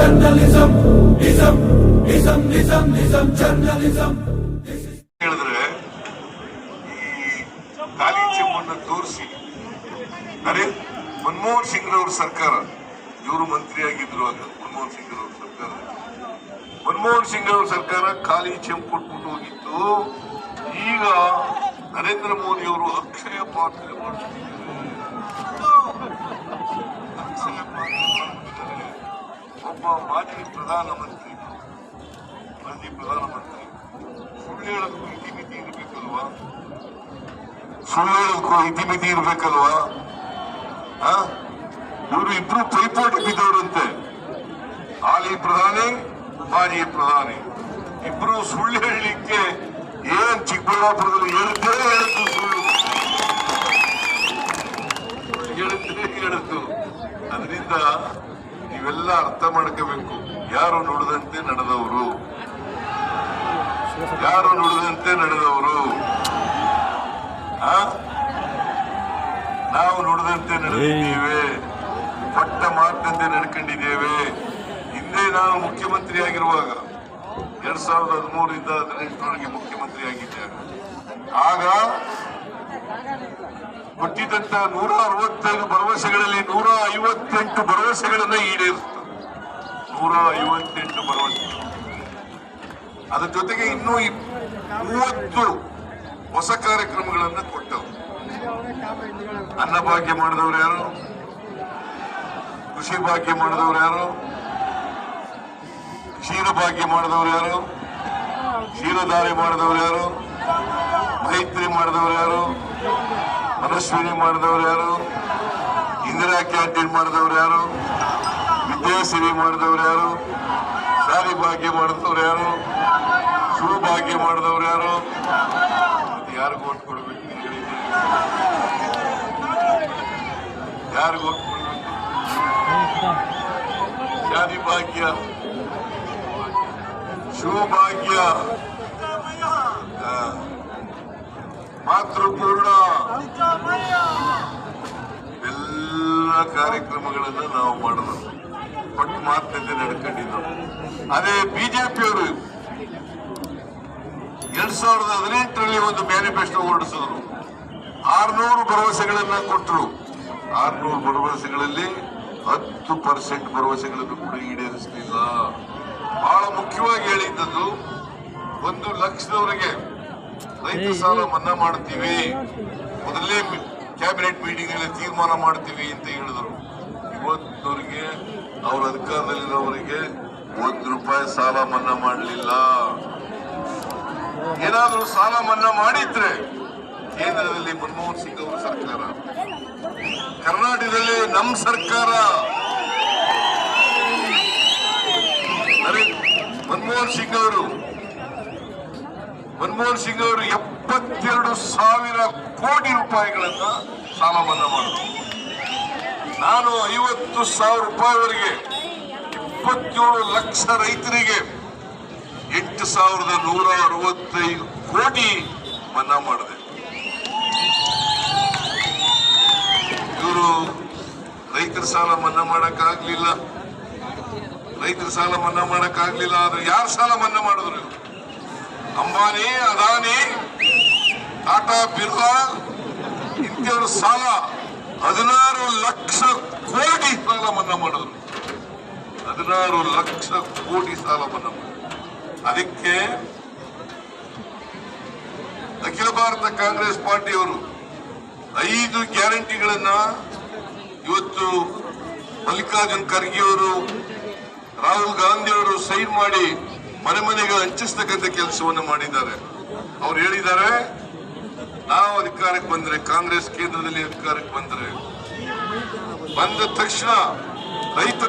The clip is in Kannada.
journalism, ism ism ism ism, journalism ಹೇಳಿದ್ರೆ ಈ ಖಾಲಿ ಚೆಂಬನ್ನು ತೋರಿಸಿ. ಅರೆ ಮನಮೋಹನ್ ಸಿಂಗ್ ರವರ ಸರ್ಕಾರ ಇವರು ಮಂತ್ರಿಯಾಗಿದ್ರು ಆಗ ಮನಮೋಹನ್ ಸಿಂಗ್ ರವರ ಸರ್ಕಾರ. ಮನಮೋಹನ್ ಸಿಂಗ್ ಅವ್ರ ಸರ್ಕಾರ ಖಾಲಿ ಚೆಂಪ್ ಕೊಟ್ಬಿಟ್ಟು ಹೋಗಿತ್ತು. ಈಗ ನರೇಂದ್ರ ಮೋದಿ ಅವರು ಅಕ್ಷಯ ಪಾತ್ರ ಮಾಡ್ತಿದ್ದಾರೆ. ಒಬ್ಬ ಮಾಜಿ ಪ್ರಧಾನಮಂತ್ರಿ ಮಾಜಿ ಪ್ರಧಾನಮಂತ್ರಿ ಸುಳ್ಳು ಇತಿಮಿತಿ ಇರಬೇಕಲ್ವಾ? ಸುಳ್ಳು ಇತಿಮಿತಿ ಇರಬೇಕಲ್ವಾ? ಇವರು ಇಬ್ರು ಪೈಪೋಟಿ ಬಿದ್ದವರಂತೆ ಹಾಲಿ ಪ್ರಧಾನಿ, ಮಾಜಿ ಪ್ರಧಾನಿ. ಇಬ್ರು ಸುಳ್ಳು ಹೇಳಲಿಕ್ಕೆ ಏನ್ ಚಿಕ್ಕಬಳ್ಳಾಪುರದಲ್ಲಿ ಹೇಳುತ್ತೇ ಹೇಳಿದ್ದು ಸುಳ್ಳು. ಹೇಳುತ್ತೇ ಹೇಳಿದ್ದು ಅದರಿಂದ ನೀವೆಲ್ಲ ಅರ್ಥ ಮಾಡ್ಕೋಬೇಕು. ಯಾರು ನುಡಿದಂತೆ ನಡೆದವರು? ಯಾರು ನುಡಿದಂತೆ ನಡೆದವರು? ನಾವು ನುಡಿದಂತೆ ನಡೆದಿದ್ದೇವೆ. ಪಟ್ಟ ಮಾತಂತೆ ನಡ್ಕೊಂಡಿದ್ದೇವೆ. ಹಿಂದೆ ನಾನು ಮುಖ್ಯಮಂತ್ರಿ ಆಗಿರುವಾಗ ಎರಡ್ ಸಾವಿರದ ಹದಿಮೂರರಿಂದ ಹದಿನೆಂಟರವರೆಗೆ ಮುಖ್ಯಮಂತ್ರಿ ಆಗಿದ್ದೇನೆ ಆಗ ಕೊಟ್ಟಿದ್ದಂತ ನೂರ ಅರವತ್ತೈದು ಭರವಸೆಗಳಲ್ಲಿ ನೂರ ಐವತ್ತೆಂಟು ಭರವಸೆಗಳನ್ನ ಈಡೇರಿಸಿತು ನೂರ ಐವತ್ತೆಂಟು ಭರವಸೆ ಅದ್ರ ಜೊತೆಗೆ ಇನ್ನೂ ಮೂವತ್ತು ಹೊಸ ಕಾರ್ಯಕ್ರಮಗಳನ್ನು ಕೊಟ್ಟವು ಅನ್ನಭಾಗ್ಯ ಮಾಡಿದವರು ಯಾರು? ಕೃಷಿ ಭಾಗ್ಯ ಮಾಡಿದವರು ಯಾರು? ಕ್ಷೀರ ಭಾಗ್ಯ ಮಾಡಿದವರು ಯಾರು? ಕ್ಷೀರಧಾರೆ ಮಾಡಿದವರು ಯಾರು? ಮೈತ್ರಿ ಮಾಡಿದವರು ಯಾರು? ಮನಸ್ವಿನಿ ಮಾಡಿದವರು ಯಾರು? ಇಂದಿರಾ ಕ್ಯಾಂಟೀನ್ ಮಾಡಿದವರು ಯಾರು? ವಿದ್ಯಾಸಿರಿ ಮಾಡಿದವ್ರು ಯಾರು? ಸಾರಿ ಭಾಗ್ಯ ಮಾಡಿದವ್ರು ಯಾರು? ಶುಭ ಭಾಗ್ಯ ಮಾಡಿದವ್ರು ಯಾರು? ಯಾರು ಯಾರಿಗೂ ಓಟ್ ಕೊಡ್ಬೇಕು? ಯಾರಿಗೂ ಓಟ್ ಕೊಡ್ಬೇಕು? ಶಾದಿ ಭಾಗ್ಯ. ಶಿವಭಾಗ್ಯ ಭಾಗ್ಯ. ಮಾತೃಪೂರ್ಣ. ಎಲ್ಲ ಕಾರ್ಯಕ್ರಮಗಳನ್ನು ನಾವು ಮಾಡೋದು. ಪಟ್ಟು ಮಾತುಕತೆ ನಡ್ಕೊಂಡಿದ್ದು. ಅದೇ ಬಿಜೆಪಿಯವರು ಎರಡ್ ಸಾವಿರದ ಹದಿನೆಂಟರಲ್ಲಿ ಒಂದು ಮ್ಯಾನಿಫೆಸ್ಟೋ ಹೊರಡಿಸಿದ್ರು. ಆರ್ನೂರು ಭರವಸೆಗಳನ್ನ ಕೊಟ್ಟರು ಆರ್ನೂರು ಭರವಸೆಗಳಲ್ಲಿ ಹತ್ತು ಪರ್ಸೆಂಟ್ ಭರವಸೆಗಳನ್ನು ಕೂಡ ಈಡೇರಿಸಲಿಲ್ಲ. ಬಹಳ ಮುಖ್ಯವಾಗಿ ಹೇಳಿದ್ದದ್ದು ಒಂದು ಲಕ್ಷದವರೆಗೆ ರೈತ ಸಾಲ ಮನ್ನಾ ಮಾಡ್ತೀವಿ. ಮೊದಲೇ ಕ್ಯಾಬಿನೆಟ್ ಮೀಟಿಂಗ್ ಅಲ್ಲಿ ತೀರ್ಮಾನ ಮಾಡ್ತೀವಿ ಅಂತ ಹೇಳಿದರು. ಇವತ್ತವರಿಗೆ ಅವ್ರ ಅಧಿಕಾರದಲ್ಲಿರೋರಿಗೆ ಒಂದು ರೂಪಾಯಿ ಸಾಲ ಮನ್ನಾ ಮಾಡಲಿಲ್ಲ. ಏನಾದರೂ ಸಾಲ ಮನ್ನಾ ಮಾಡಿದ್ರೆ ಕೇಂದ್ರದಲ್ಲಿ ಮನಮೋಹನ್ ಸಿಂಗ್ ಅವರ ಸರ್ಕಾರ. ಕರ್ನಾಟಕದಲ್ಲಿ ನಮ್ಮ ಸರ್ಕಾರ. ಮನಮೋಹನ್ ಸಿಂಗ್ ಅವರು. ಮನಮೋಹನ್ ಸಿಂಗ್ ಅವರು ಎಪ್ಪತ್ತೆರಡು ಸಾವಿರ ಕೋಟಿ ರೂಪಾಯಿಗಳನ್ನ ಸಾಲ ಮನ್ನಾ ಮಾಡಿದ್ರು. ನಾನು ಐವತ್ತು ಸಾವಿರ ರೂಪಾಯಿವರೆಗೆ ಇಪ್ಪತ್ತೇಳು ಲಕ್ಷ ರೈತರಿಗೆ ಎಂಟು ಸಾವಿರದ ನೂರ ಅರವತ್ತೈದು ಕೋಟಿ ಮನ್ನಾ ಮಾಡಿದೆ. ಇವರು ರೈತರ ಸಾಲ ಮನ್ನಾ ಮಾಡಕ್ಕಾಗ್ಲಿಲ್ಲ. ರೈತರ ಸಾಲ ಮನ್ನಾ ಮಾಡೋಕ್ಕಾಗಲಿಲ್ಲ, ಆದ್ರೆ ಯಾರು ಸಾಲ ಮನ್ನಾ ಮಾಡಿದ್ರು ಇವರು? ಅಂಬಾನಿ, ಅದಾನಿ, ಟಾಟಾ, ಬಿರ್ಲಾ, ಇಂಥವ್ರ ಸಾಲ ಹದಿನಾರು ಲಕ್ಷ ಕೋಟಿ ಸಾಲ ಮನ್ನಾ ಮಾಡಿದ್ರು. ಹದಿನಾರು ಲಕ್ಷ ಕೋಟಿ ಸಾಲ ಮನ್ನಾ ಅದಕ್ಕೆ ಅಖಿಲ ಭಾರತ ಕಾಂಗ್ರೆಸ್ ಪಾರ್ಟಿಯವರು ಐದು ಗ್ಯಾರಂಟಿಗಳನ್ನ ಇವತ್ತು ಮಲ್ಲಿಕಾರ್ಜುನ್ ಖರ್ಗೆ ಅವರು, ರಾಹುಲ್ ಗಾಂಧಿ ಅವರು ಸೈನ್ ಮಾಡಿ ಮನೆ ಮನೆಗೆ ಹಂಚಿಸ್ತಕ್ಕಂಥ ಕೆಲಸವನ್ನು ಮಾಡಿದ್ದಾರೆ. ಅವ್ರು ಹೇಳಿದ್ದಾರೆ ನಾವು ಅಧಿಕಾರಕ್ಕೆ ಬಂದ್ರೆ ಕಾಂಗ್ರೆಸ್ ಕೇಂದ್ರದಲ್ಲಿ ಅಧಿಕಾರಕ್ಕೆ ಬಂದ್ರೆ ಬಂದ ತಕ್ಷಣ ರೈತರ